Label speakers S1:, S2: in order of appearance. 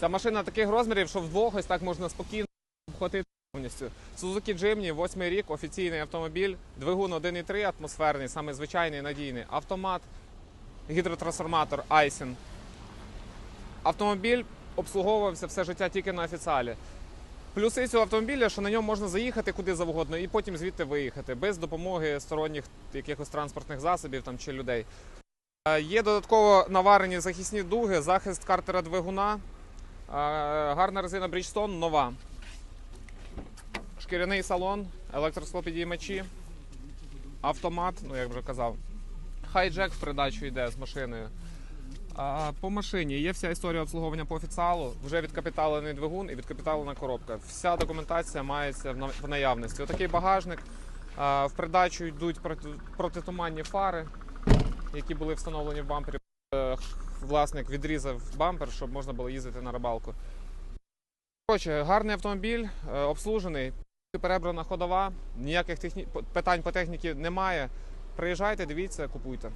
S1: Ця машина таких розмірів, що вдвох ось так можна спокійно обхватити повністю. Suzuki Jimny, 8 рік, офіційний автомобіль, двигун 1.3 атмосферний, саме звичайний надійний, автомат, гідротрансформатор Aisin. Автомобіль обслуговувався все життя тільки на офіціалі. Плюси цього автомобіля, що на ньому можна заїхати куди завгодно і потім звідти виїхати без допомоги сторонніх якихось транспортних засобів там, чи людей. Е, Є додатково наварені захисні дуги, захист картера двигуна, гарна резина Bridgestone нова. Шкіряний салон, електросклопідіймачі, автомат, ну як вже казав. Хайджек в придачу йде з машиною. По машині є вся історія обслуговування по офіціалу, вже відкапіталений двигун і відкапіталена коробка. Вся документація мається в на- в наявності. Отакий багажник. В придачу йдуть проти, протитуманні фари, які були встановлені в бампері. Власник відрізав бампер, щоб можна було їздити на рибалку. Коротше, гарний автомобіль, е, обслужений, перебрана ходова, ніяких техні... питань по техніці немає. Приїжджайте, дивіться, купуйте.